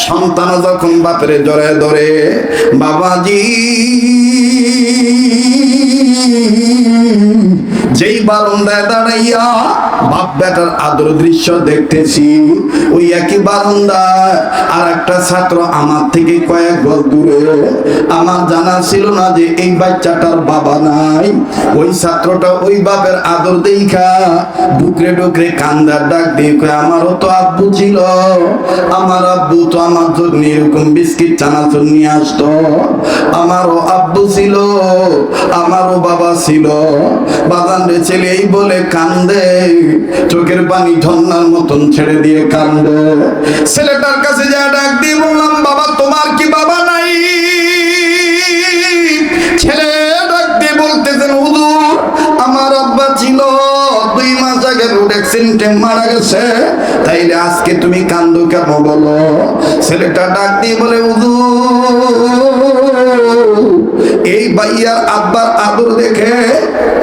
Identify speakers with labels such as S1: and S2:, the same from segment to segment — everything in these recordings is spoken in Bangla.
S1: সন্তান যখন বাপের জড়ে ধরে বাবাজি যেই বারান্দায় দাঁড়াইয়া বাপ বেটার আদর দৃশ্য দেখতেছি, ওই একই বারান্দায় আর একটা ছাত্র আমার থেকে কয়েক গজ দূরে। আমার জানা ছিল না যে এই বাচ্চাটার বাবা নাই। ওই ছাত্রটা ওই বাপের আদর দেখা ডুকরে ডুকরে কান্দার ডাক দিয়ে আমারও তো আব্বু ছিল। আমার আব্বু তো আমার জন্য এরকম বিস্কিট চানাচুর নিয়ে আসতো। আমারও আব্বু ছিল, আমারও বাবা ছিল। বাগান রে ছেলে এই বলে কান্দে। চোখের পানি ঝর্ণার মতন ছেড়ে দিয়ে কান্দে। ছেলেটার কাছে যা ডাক দিয়ে বললাম, বাবা, তোমার কি বাবা নাই? ছেলে ডাক দিয়ে বলতেছেন, হুজুর, আমার আব্বা ছিল। দুই মাস আগে রোড অ্যাক্সিডেন্টে মারা গেছে। তাইলে আজকে তুমি কান্দো কেন বলো? ছেলেটা ডাক দিয়ে বলে, হুজুর, এই ভাইয়ার আব্বার আদর দেখে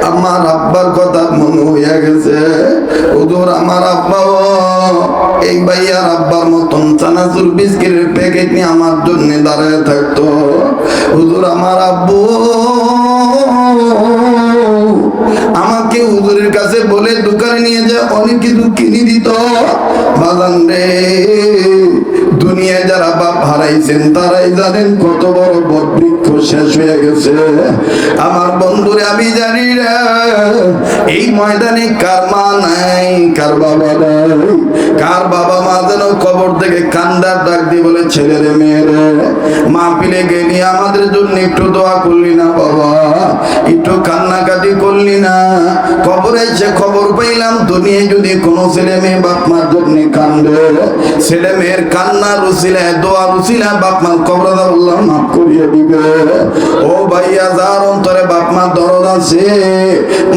S1: আমার আব্বার কথা মনে হইয়া গেছে। হুজুর, আমার আব্বা এই ভাইয়ার আব্বার মতন চানাচুর বিস্কিটের প্যাকেট নিয়ে আমার জন্য দাঁড়ায় থাকতো। হুজুর, আমার আব্বু, আমাকে হুজুরের কাছে বলে দোকানে নিয়ে যা, অনেক কিছু কিনে দিত। বাজান রে দুনিয়ায় যারা বাপ হারাইছেন, তারাই জানেন কত বড় বৃক্ষ শেষ হয়ে গেছে। আমার বন্ধুরে, আমি জানি রে, এই ময়দানে কার মা নাই, কার বাবা নাই, কার বাবা মা যেন কবর থেকে কান্দার ডাক দিয়ে বলে ছেলেরে মেয়েরে মা পিলে গেলি, আমাদের জন্য একটু দোয়া করলি না বাবা, একটু কান্নাকাটি করলি না। কবরে যে খবর পাইলাম, দুনিয়ায় যদি কোনো ছেলে মেয়ে বাপ মার জন্য কান্দে, ছেলে মেয়ের কান্না রুসিলা, দোয়া রুসিলা বাপ মার কবর আল্লাহ মাফ করিয়ে দিবে। ও ভাইয়া, যার অন্তরে বাপ মার দরদ আছে,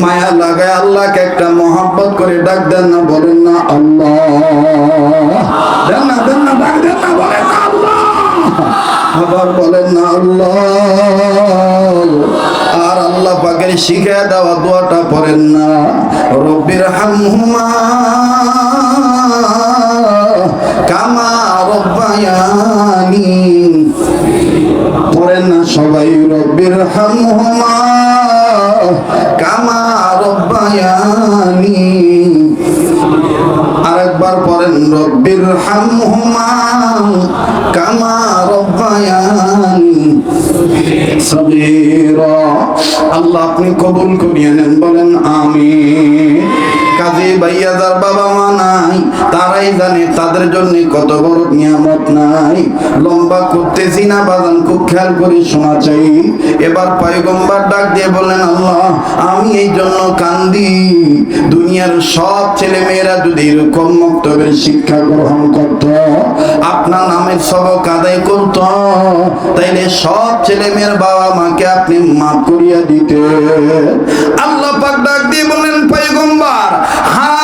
S1: মায়া লাগায় আল্লাহকে একটা মহাব্বত করে ডাক দেন না, বলেন না, আল্লাহ। দেন না দেন না, ডাক দেন না, বলেন না, আল্লাহ। আবার বলেন না, আল্লাহ। আর আল্লাহ পাকের শিখে দেওয়া দোয়াটা পড়েন না। রব্বির হামহুমা পড়েন না সবাই, রব্বির কামা রব্বায়ানি। আরেকবার পড়েন, রব্বির কামা রব্বায়ানি। আল্লাহ আপনি কবুল করিয়ে নেন, বলেন আমি কাজী যার বাবা তারাই জানে তাদের জন্য কত বড় নিয়ামত নাই। লম্বা করতেছি না বাজান, খুব খেয়াল করে শোনা চাই। এবার পয়গম্বার ডাক দিয়ে বললেন, আল্লাহ, আমি এই জন্য কান্দি। দুনিয়ার সব ছেলে মেয়েরা যদি এরকম মক্তবের শিক্ষা গ্রহণ করত, আপনার নামের সবক আদায় করত, তাইলে সব ছেলে মেয়ের বাবা মাকে আপনি মাফ করিয়া দিতে আল্লাহ পাক ডাক দিয়ে বললেন, পয়গম্বার হা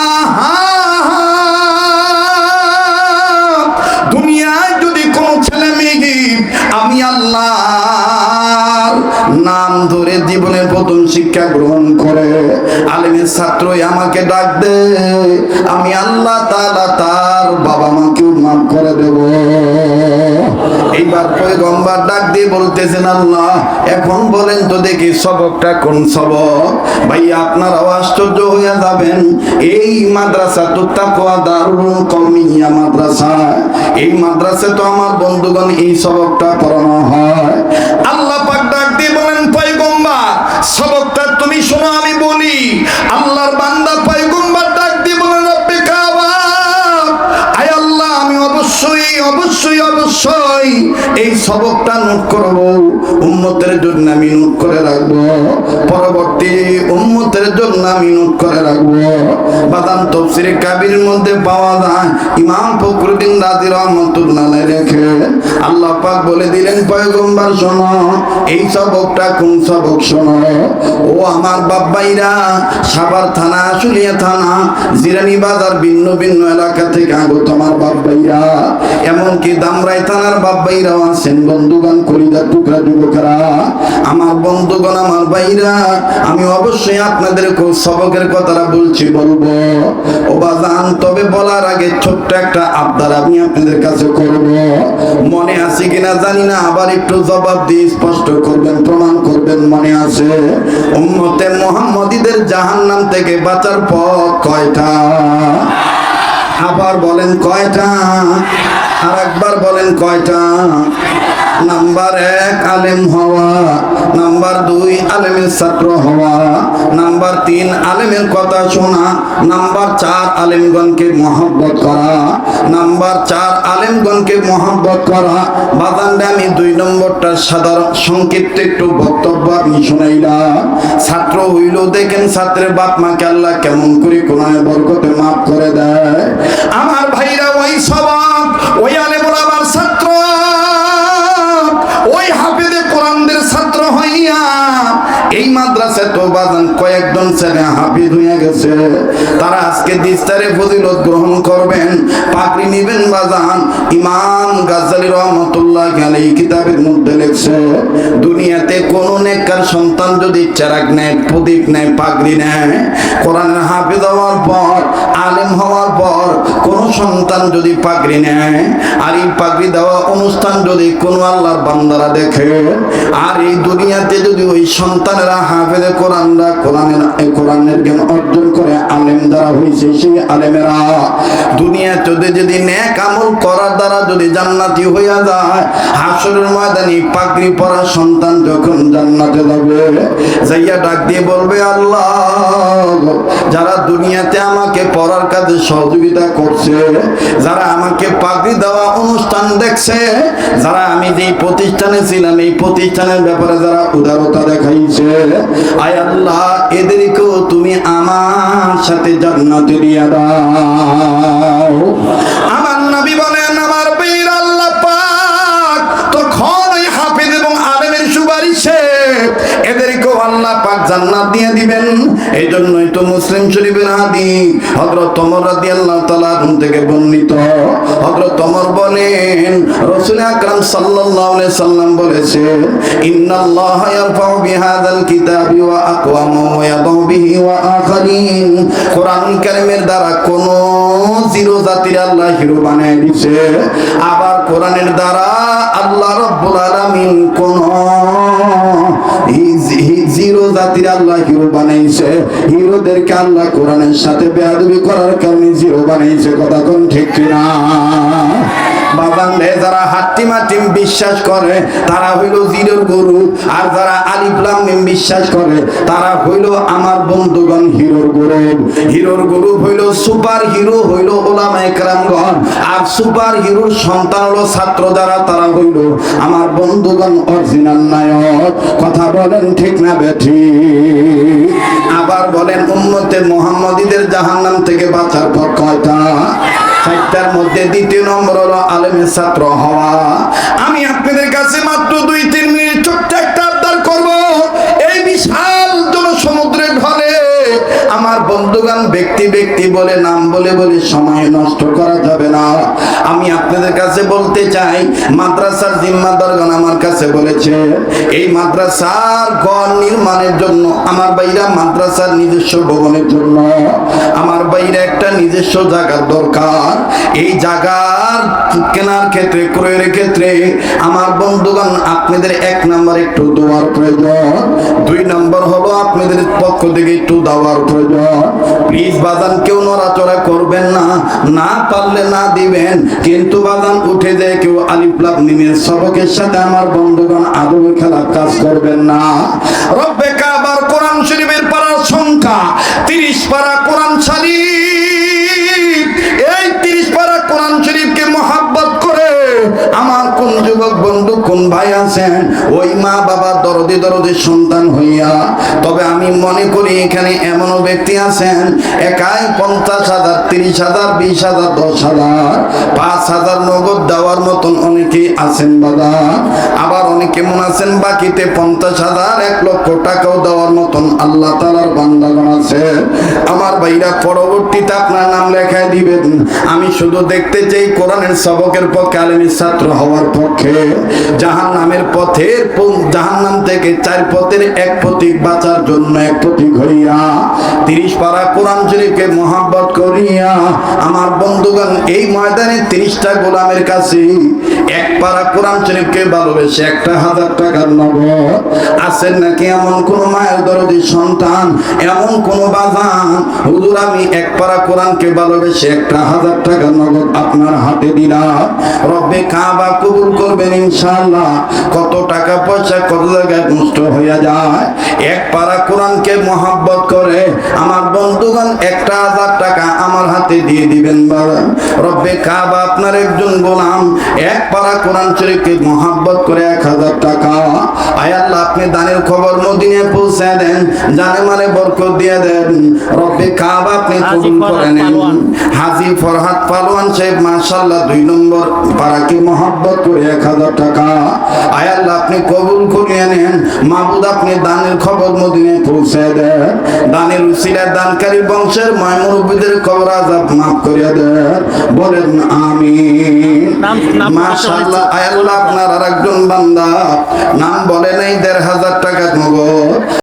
S1: শিক্ষা গ্রহণ করে। আলেমের ছাত্রই আমাকে ডাক দে। আমি আল্লাহ তাআলা তার বাবা মাকেও মাফ করে দেব। এইবার পয়গম্বর ডাক দিয়ে বলতেছেন, আল্লাহ, এখন বলেন তো দেখি সবকটা কোন সবক? ভাই আপনারাও আশ্চর্য হয়ে যাবেন। এই মাদ্রাসা তো তাকওয়া দারুল কওমিয়া মাদ্রাসা। এই মাদ্রাসা তো আমার বন্ধুগণ এই সবকটা পড়ানো হয়। আল্লাহ পাক ডাক দিয়ে বলেন, পয়গম্বর বলি আল্লাহর বান্দা পয়গম্বর ডাক দিয়ে বলেন, রব্বে কাবা, আয় আল্লাহ, আমি অবশ্যই অবশ্যই অবশ্যই এই সবকটা নোট করব। উম্মতের জন্য আমি নোট করে রাখব। পরবর্তী উম্মতের জন্য আমি নোট করে রাখব। বাদাম তফসিরে কাবির মধ্যে পাওয়া যায়। ইমাম ফখরুদ্দিন রাজি রহমতুল্লাহ রেখে বলে দিলেন, পয়গম্বর, শোনো, এই সবকটা কোন সবক শোনো ও আমার বাব্বাইরা সাভার থানা আশুলিয়া থানা, জিরানি বাজার, ভিন্ন ভিন্ন এলাকা থেকে আগত আমার বাব্বাইরা এমনকি দামরাই থানার বাব্বাইরাও আছেন, বন্ধুগণ কলিদার টুকরা, যুবকেরা। আমার বন্ধুগণ, আমার ভাইরা, আমি অবশ্যই আপনাদের সবকের কথাটা বলছি, বলব। ও বাজান, তবে বলার আগে ছোট্ট একটা আবদার আমি আপনাদের কাছে করব। মনে আছে কিনা জানি না, আবার একটু জবাব দিয়ে স্পষ্ট করবেন, প্রমাণ করবেন মনে আছে? উম্মতে মোহাম্মদীদের জাহান্নাম থেকে বাঁচার পথ কয়টা? আবার বলেন কয়টা? আর একবার বলেন কয়টা? নাম্বার এক, আলেম হওয়া। নাম্বার দুই, আলেমের ছাত্র হওয়া। নাম্বার তিন, আলেমের কথা শোনা। নাম্বার চার, আলেমগণকে মহব্বত করা। নাম্বার চার, আলেমগণকে মহব্বত করা। বাদানটা আমি দুই নম্বরটা সাধারণ সংক্ষিপ্ত একটু বক্তব্য আমি শুনাইলাম ছাত্র হইল, দেখেন ছাত্রের বাপ মাকে আল্লাহ কেমন করে কোরআনে বরকতে মাফ করে দেয়। আমার ভাইরা ওই সবাব ওই এই মাদ্রাসায় তো বাজান কয়েকজন ছেলে হাফিজ হয়ে গেছে। তারা আজকে দিস্তারে ফজিলত গ্রহণ করবেন পাকড়ি নিবেন বাজান ইমাম গাজ্জালি রহমতুল্লাহ আলাইহি কিতাবের মধ্যে লেখছে, দুনিয়াতে কোন নেককার সন্তান যদি চেরাক নেয়, প্রদীপ নেয়, পাগড়ি নেয় কোরআন হাফিজ হওয়ার পর আলেম হওয়ার পর কোন সন্তান যদি পাগড়ি নেয়, আর এই পাগড়ি দেওয়া অনুষ্ঠান যদি কোন আল্লাহর বান্দারা দেখে, আর এই দুনিয়াতে যদি ওই সন্তানেরা হাফেজে কোরআনরা কোরআনের কোরআনের জ্ঞান অর্জন করে আলেম দ্বারা হয়েছে সেই আলেমেরা দুনিয়া যদি যদি ন্যাক আমল করার দ্বারা যদি জান্নাতি হইয়া যায়, হাসরের ময়দানে পাগড়ি পরা সন্তান যখন জান্নাতে যাবে, যাইয়া ডাক দিয়ে বলবে, আল্লাহ, যারা দুনিয়াতে আমাকে পড়ার কাজে সহযোগিতা করছে, যারা আমাকে পাগড়ি দেওয়া অনুষ্ঠান দেখছে, যারা আমি যেই প্রতিষ্ঠানে ছিলাম, এই প্রতিষ্ঠানের ব্যাপারে যারা উদারতা দেখাইছে, আয় আল্লাহ, এদেরকেও তুমি আমার সাথে জান্নাতে দিয়া দাও। আমার নবী বলেন, আমার বীর আল্লাহ পাক তখন ওই হাফিজ এবং আলেমের সুপারিশে এদেরকেও আল্লাহ পাক জান্নাত দিয়ে দিবেন। এই জন্যই তো মুসলিম শরীফের হাদিস হযরত ওমর রাদিয়াল্লাহু তাআলা থেকে বর্ণিত। হযরত ওমর বলেন, রাসূল আকরাম সাল্লাল্লাহু আলাইহি সাল্লাম বলেছেন, ইন্নাল্লাহা ইয়ারফাউ কিতাবি ওয়া ওয়া বিহি ওয়া আখারিন। কোরআন দ্বারা কোন জিরো জাতির আল্লাহ হিরো বানায় দিছে আবার কোরআনের দ্বারা আল্লাহ রাব্বুল আলামিন কোন জিরো জাতির আল্লাহ হিরো বানাইছে হিরোদেরকে আল্লাহ কোরআনের সাথে বেয়াদবি করার কারণে জিরো বানিয়েছে কথা কোন ঠিক কিনা? যারা হাট্টি মাটিম বিশ্বাস করে, তারা হইল জিরোর গরু। আর যারা আলিফলাম বিশ্বাস করে, তারা হইল আমার বন্ধুগণ হিরোর গরু। হিরোর গরু হইল সুপার হিরো হইল ওলামা একরামগণ। আর সুপার হিরোর সন্তান হলো ছাত্র যারা, তারা হইল আমার বন্ধুগণ অরিজিনাল নায়ক। কথা বলেন ঠিক না বেঠি? আবার বলেন, উম্মতে মোহাম্মদীদের জাহান্নাম থেকে বাঁচার পর কয়টা? চারটার মধ্যে দ্বিতীয় নম্বর হলো আলেমের ছাত্র হওয়া। আমি আপনাদের কাছে মাত্র দুই, তিন মিনিট ছোট্ট একটা আবদার করব। এই বিশাল জনসমুদ্রের ঢলে আমার বন্ধুগান ব্যক্তি ব্যক্তি বলে, নাম বলে বলে সময় নষ্ট করা যাবে না। আমি আপনাদের কাছে বলতে চাই, মাদ্রাসার জিম্মাদারগণ আমার কাছে বলেছে, এই মাদ্রাসার ঘর নির্মাণের জন্য, আমার বাইরা মাদ্রাসার নিজস্ব ভবনের জন্য, আমার বাইরে একটা নিজস্ব জায়গার দরকার। এই জায়গার কেনার ক্ষেত্রে, ক্রয়ের ক্ষেত্রে আমার বন্ধুগণ, আপনাদের এক নাম্বার একটু দেওয়ার প্রয়োজন। দুই নাম্বার হলো আপনাদের পক্ষ থেকে একটু দেওয়ার প্রয়োজন। প্লিজ বাদান কেউ নড়াচড়া করবেন না। না পারলে না দিবেন, কিন্তু বাদান উঠে যায় কেউ আলিফলাভ নিমের সবকের সাথে আমার বন্ধুগণ আদৌ খেলা কাজ করবেন না। রব্বে কাবার কোরআন শরীফের পাড়ার সংখ্যা তিরিশ পারা কোরআন শরীফ এই তিরিশ পারা কোরআন শরীফকে মহাব্বত করে আমার কোন যুবক বন্ধু কোন ভাই আছেন ওই মা বাবা দরদে দরদে সন্তান হইয়া, তবে আমি মনে করি এখানে এমনও ব্যক্তি আছেন, একাই পঞ্চাশ হাজার, তিরিশ হাজার, বিশ হাজার, দশ হাজার, পাঁচ হাজার নগদ দেওয়ার মতন অনেকেই আছেন বাবা। আবার অনেকে মনে আছেন, বাকিতে পঞ্চাশ হাজার, এক লক্ষ টাকাও দেওয়ার মতন আল্লাহ তালার বান্দাগণ আছে। আমার ভাইরা, পরবর্তীতে আপনার নাম লেখায় দিবেন। আমি শুধু দেখতে চাই কোরআনের সবকের পক্ষে আলেমী ছাত্র হওয়ার পক্ষে। জাহান নামের পথের জাহান নাম থেকে চার পথের এক প্রতীক বাঁচার জন্য এক প্রতীক হইয়া তিরিশ পারা কোরআন শরীফকে মহাব্বত করিয়া আমার বন্ধুগণ, এই ময়দানে তিরিশটা গোলামের কাছে এক পারা কোরআন শরীফকে ভালোবেসে একটা হাজার টাকার নগদ আছেন নাকি এমন কোন মায়ের দরদি সন্তান, এমন কোন বাজান হুজুর, আমি এক পারা কোরআনকে ভালোবেসে একটা হাজার টাকা নগদ আপনার হাতে দিলাম। রব্বে কাবা কবুল করবেন ইনশাআল্লাহ। কত টাকা পয়সা, কত জায়গায় নষ্ট হয়ে যায়। এক পারা কোরআনকে মহাব্বত করে আমার বন্ধুগণ একটা হাজার টাকা আমার হাতে দিয়ে দিবেন বাবা রব্বে কাবা আপনার একজন গোলাম, এক পারা কোরআন শরীফকে মহাব্বত করে এক হাজার টাকা। আয় আল্লাহ, আপনি দানের খবর মদিনে পৌঁছে দেন জানে মানে বরকত দিয়ে দেন। রব্বে কাবা আপনি কবুল করে নেন। হাজি ফরহাদ পালোয়ান সাহেব মাশাল্লাহ দুই নম্বর পাড়াকে মহাব্বত করে এক হাজার টাকা। আয় আল্লাহ আপনি কবুল করিয়ে নেন। মাহবুদ আপনি দানের খবর মদিনে পৌঁছে দেন। দানের উসিলা দানকারী বংশের ময়মুরব্বীদের কবর আজাব মাফ করিয়ে দেন। বলেন আমিন।
S2: নাম
S1: আয় আল্লাহ আপনার আরেকজন বান্দা। নাম বলে নাই দেড় হাজার টাকা দেবো